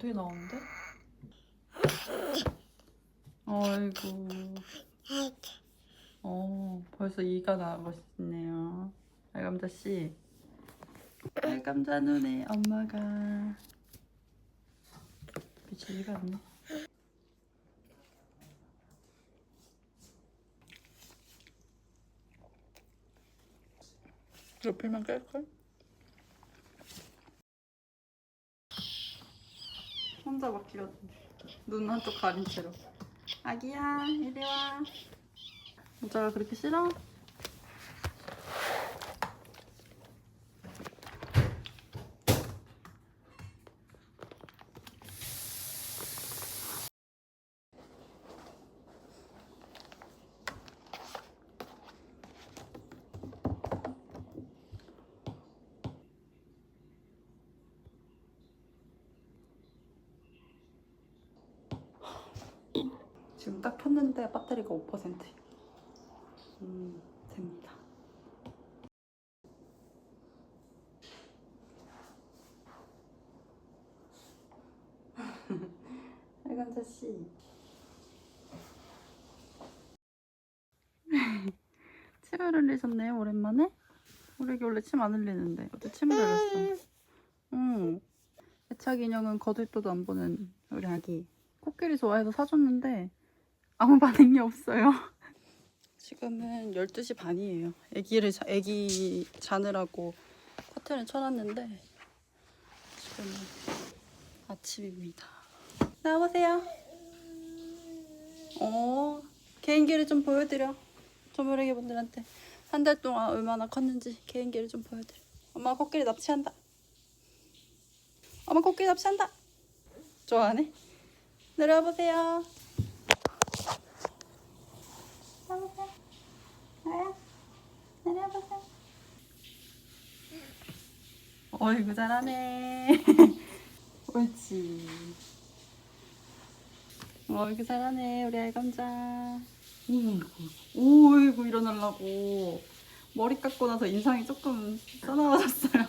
어떻게 나오는데? 어이구. 어, 벌써 이가 나오고 싶네요. 알감자 씨. 알감자 눈에 엄마가 미치지가 않네. 옆에만 깔걸? 혼자 바뀌거든. 눈 한쪽 가린 채로. 아기야, 이리 와. 모자가 그렇게 싫어? 지금 딱 켰는데 배터리가 5%. 음, 됩니다. 알감자 씨. 침을 흘리셨네요, 오랜만에? 우리 애기 원래 침 안 흘리는데 어제 침을 흘렸어. 응. 애착 인형은 거들떠도 안 보는 우리 아기. 코끼리 좋아해서 사줬는데 아무 반응이 없어요. 지금은 12시 반이에요. 아기를 자, 아기 자느라고 커튼을 쳐놨는데 지금은 아침입니다. 나와보세요. 어, 개인기를 좀 보여드려. 조물애기 분들한테 한 달 동안 얼마나 컸는지 개인기를 좀 보여드려. 엄마 코끼리 납치한다. 엄마 코끼리 납치한다. 좋아하네. 내려와 보세요. 내려보세요. 나야. 내려보세요. 어이구 잘하네. 옳지. 어이구 잘하네 우리 알감자. 오이구, 오이구 일어나려고 머리 깎고 나서 인상이 조금 써나와졌어요.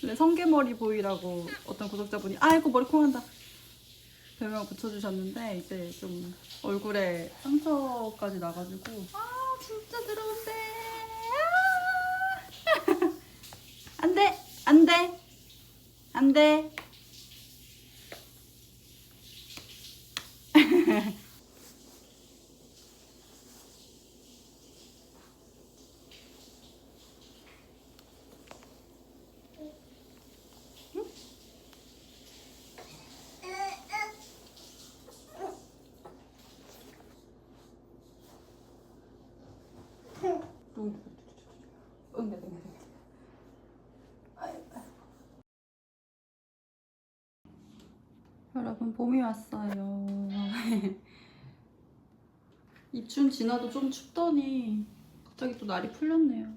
근데 성게머리 보이라고 어떤 구독자분이 아이고 머리 콩한다. 별명 붙여주셨는데 이제 좀 얼굴에 상처까지 나가지고 아 진짜 더러운데 아! 안 돼 안 돼 안 돼 응대 응대 응대 여러분 봄이 왔어요. 입춘 지나도 좀 춥더니 갑자기 또 날이 풀렸네요.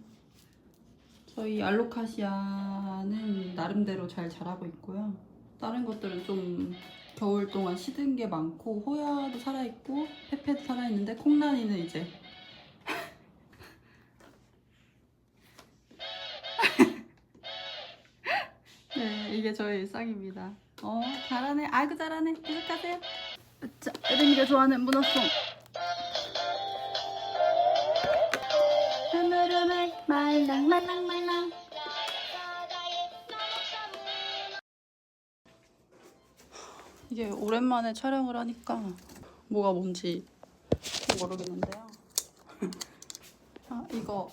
저희 알로카시아는 나름대로 잘 자라고 있고요. 다른 것들은 좀 겨울 동안 시든 게 많고 호야도 살아있고 페페도 살아있는데 콩나니는 이제 네, 이게 저의 일상입니다. 어, 잘하네. 아이고, 잘하네. 계속하세요. 자, 에덴이가 좋아하는 문어송. 흐물흐물 말랑 말랑 말랑. 이게 오랜만에 촬영을 하니까 뭐가 뭔지 모르겠는데요. 아, 이거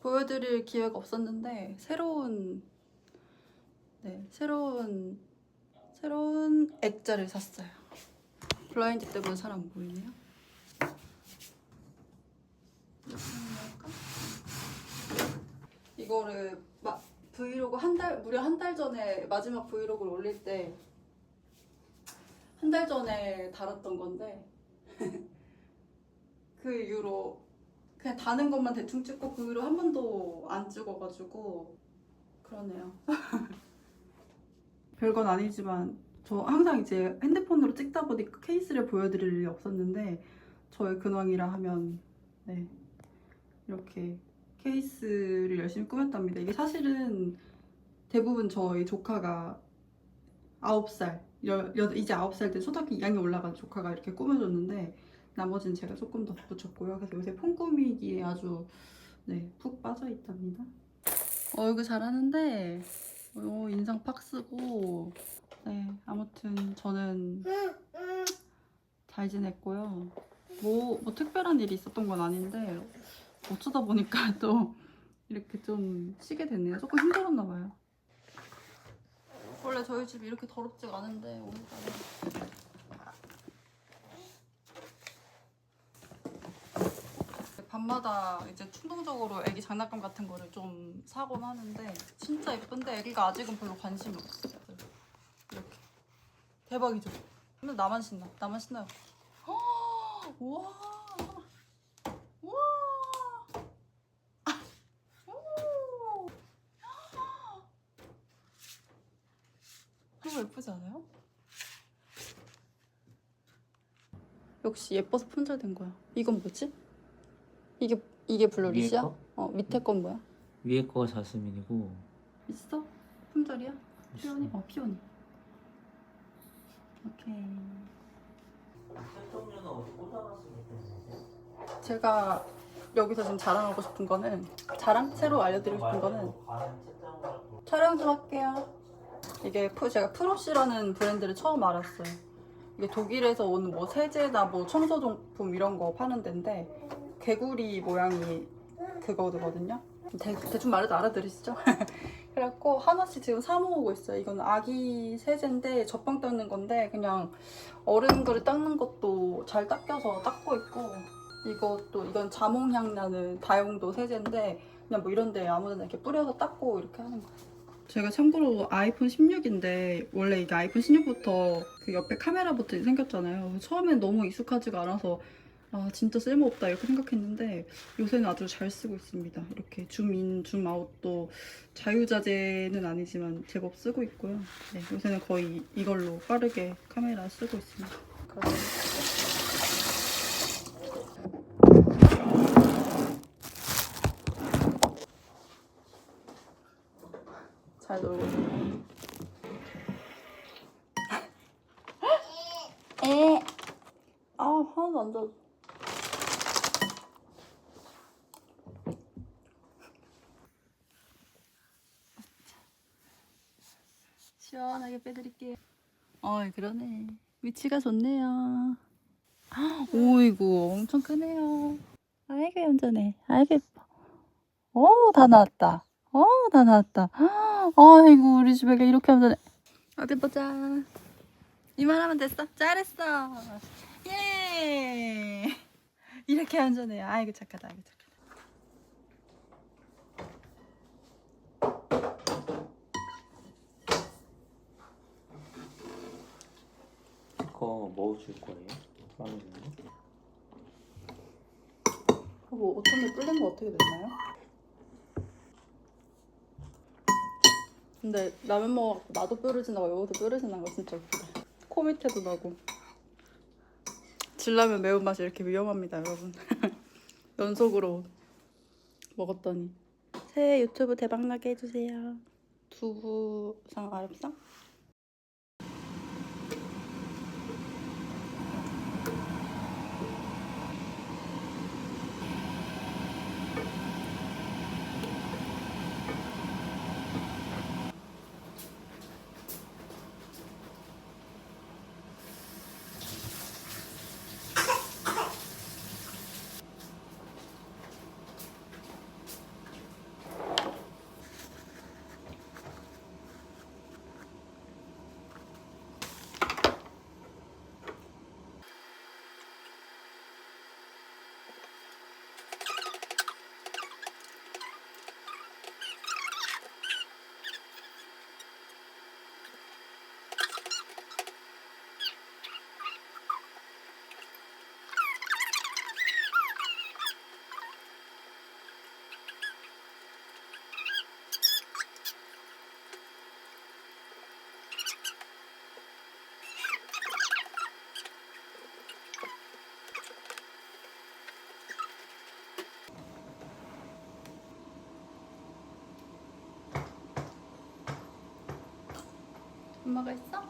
보여드릴 기회가 없었는데 새로운 네, 새로운 새로운 액자를 샀어요. 블라인드 때문에 잘안 보이네요. 이거를 마, 브이로그 한 달 무려 한 달 전에 마지막 브이로그를 올릴 때 한 달 전에 달았던 건데 그 이후로 그냥 다는 것만 대충 찍고 그 이후로 한 번도 안 찍어가지고 그러네요. 별건 아니지만 저 항상 이제 핸드폰으로 찍다 보니까 케이스를 보여드릴 일이 없었는데 저의 근황이라 하면 네 이렇게 케이스를 열심히 꾸몄답니다. 이게 사실은 대부분 저희 조카가 9살 여, 여, 이제 9살 때 초등학교 2학년 올라간 조카가 이렇게 꾸며줬는데 나머지는 제가 조금 더 붙였고요. 그래서 요새 폰 꾸미기에 아주 네, 푹 빠져 있답니다. 얼굴 잘하는데 어, 인상 팍 쓰고 네 아무튼 저는 잘 지냈고요. 뭐, 뭐 특별한 일이 있었던 건 아닌데 어쩌다 보니까 또 이렇게 좀 쉬게 됐네요. 조금 힘들었나 봐요. 원래 저희 집이 이렇게 더럽지가 않은데 오늘따라 밤마다 이제 충동적으로 애기 장난감 같은 거를 좀 사곤 하는데 진짜 예쁜데 애기가 아직은 별로 관심이 없어요. 이렇게 대박이죠. 근데 나만 신나. 나만 신나요. 헉, 우와. 우와. 아, 오. 너무 예쁘지 않아요? 역시 예뻐서 품절된 거야. 이건 뭐지? 이게 이게 블루리시야? 위에 거? 어 밑에 건 뭐야? 위에 거가 자스민이고 있어? 품절이야? 피오니? 어 피오니. 오케이. 제가 여기서 지금 자랑하고 싶은 거는 자랑? 새로 알려드리고 싶은 거는 촬영 좀 할게요. 이게 프- 제가 프로시라는 브랜드를 처음 알았어요. 이게 독일에서 온 뭐 세제나 뭐 청소용품 이런 거 파는 데인데 개구리 모양이 그거거든요. 대, 대충 말해도 알아들으시죠? 그래갖고 하나씩 지금 사 모으고 있어요. 이건 아기 세제인데 젖빵 닦는 건데 그냥 어른 그릇 닦는 것도 잘 닦여서 닦고 있고 이것도 이건 자몽향 나는 다용도 세제인데 그냥 뭐 이런데 아무데나 이렇게 뿌려서 닦고 이렇게 하는 거예요. 제가 참고로 아이폰 16인데 원래 이게 아이폰 16부터 그 옆에 카메라 버튼이 생겼잖아요. 처음엔 너무 익숙하지가 않아서 아 진짜 쓸모없다 이렇게 생각했는데 요새는 아주 잘 쓰고 있습니다. 이렇게 줌인, 줌아웃도 자유자재는 아니지만 제법 쓰고 있고요. 네, 요새는 거의 이걸로 빠르게 카메라 쓰고 있습니다. 잘 놀고 있네요. 에. 아, 하나도 안젖 시원하게 빼드릴게요. 어이, 그러네. 위치가 좋네요. 오이구, 엄청 크네요. 아이고, 얌전해. 아이고, 예뻐. 오, 다 나왔다. 어, 다 나왔다. 아이고, 우리 집 애가 이렇게 되네. 어디 보자. 이만하면 됐어. 잘했어. 예. 이렇게 안전해. 아이고, 착하다. 아이고, 착하다. 그거 뭐줄 거예요? 마음에 드는 거? 그거 어떤 데 뚫린 거 어떻게 됐나요? 근데 라면 먹어갖고 나도 뾰루지 나고 여기도 뾰루지 난거 진짜 웃기다. 코 밑에도 나고. 진라면 매운맛이 이렇게 위험합니다, 여러분. 연속으로 먹었더니. 새해 유튜브 대박나게 해주세요. 두부상 아랍상? 엄마가 있어?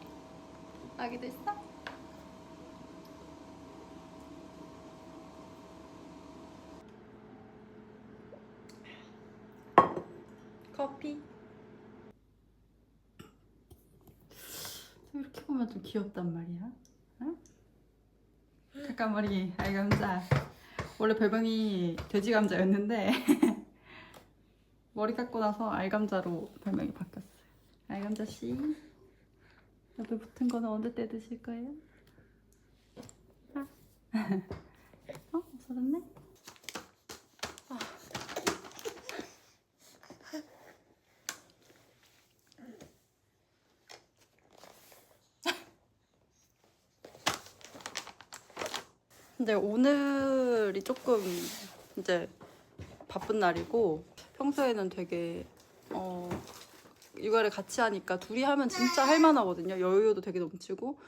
아기도 있어? 커피. 이렇게 보면 좀 귀엽단 말이야. 응? 잠깐 머리 알감자. 원래 별명이 돼지 감자였는데 머리 깎고 나서 알감자로 별명이 바뀌었어요. 알감자 씨. 옆에 붙은 거는 언제 때 드실 거예요? 아. 어? 없어졌네? 아. 근데 오늘이 조금 이제 바쁜 날이고 평소에는 되게 어 육아를 같이 하니까 둘이 하면 진짜 할만하거든요. 여유도 되게 넘치고.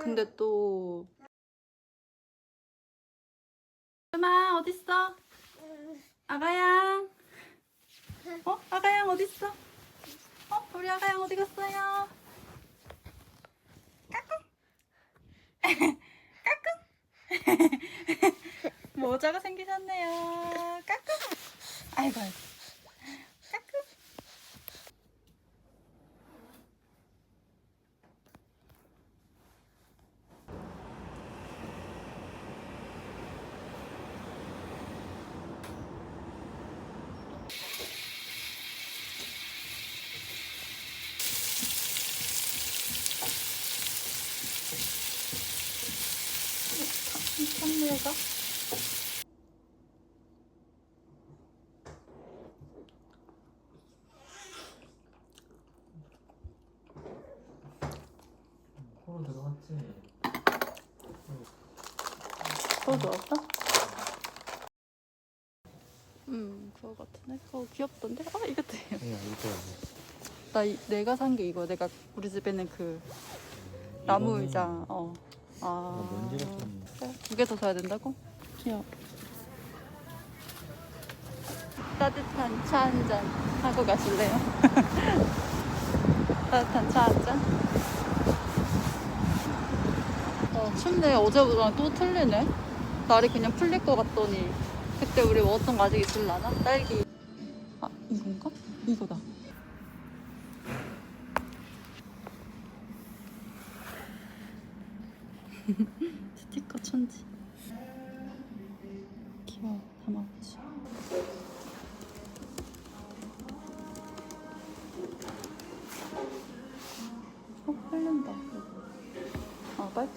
근데 또 엄마 어딨어? 아가양. 어? 아가양 어딨어? 어? 우리 아가양 어디 갔어요? 모자가 생기셨네요. 까꿍. 아이고. 아이고. 까꿍. 선물가? 코로 들어갔지. 그거 좋았어? 음, 그거 같은데? 그거 귀엽던데? 아. 야 이거. 나 이, 내가 산 게 이거. 내가 우리 집에는 그 나무 이거는 의자. 어. 아. 먼지가 좀. 두 개 더 사야 된다고? 귀여워. 따뜻한 차 한 잔 하고 가실래요? 따뜻한 차 한 잔? 어, 춥네. 어제보다랑 또 틀리네. 날이 그냥 풀릴 것 같더니 그때 우리 먹었던 거 아직 있을라나? 딸기. 아, 이건가? 이거다.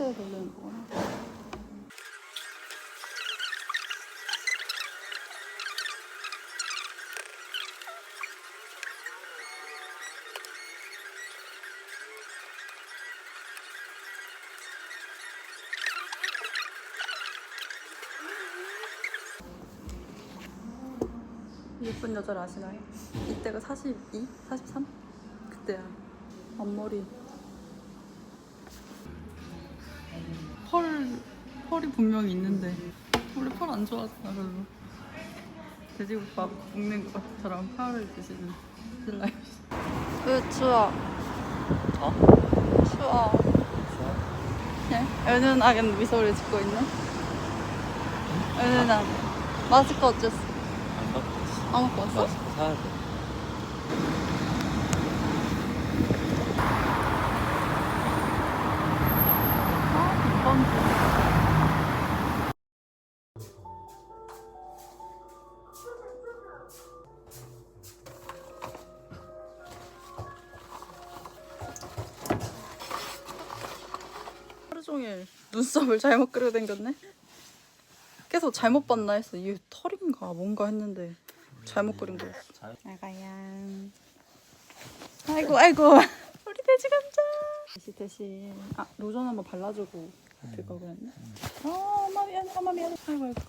아, 빨대에 돌리는 거구나. 예쁜 여자를 아시나요? 이때가 42? 43? 그때야. 앞머리. 분명히 있는데. 원래 펄 안 좋아하잖아, 별로. 돼지국밥 먹는 것처럼 펄을 드시는 씨. 으, 추워. 어? 추워. 좋아. 네? 은은하게 미소를 짓고 있네. 은은한. 마스크 어쨌어? 안 갖고 왔어. 안 먹고 왔어? 마스크 사야 돼. 눈썹을 잘못 그려 댕겼네. 계속 잘못 봤나 했어. 이게 털인가 뭔가 했는데 잘못 그린 거였어. 잘. 아가양. 아이고 아이고 우리 돼지 감자. 대신 대신 아 로션 한번 발라주고 될걸 그랬네. 아 엄마 미안해 엄마 미안해. 아이고 아이고.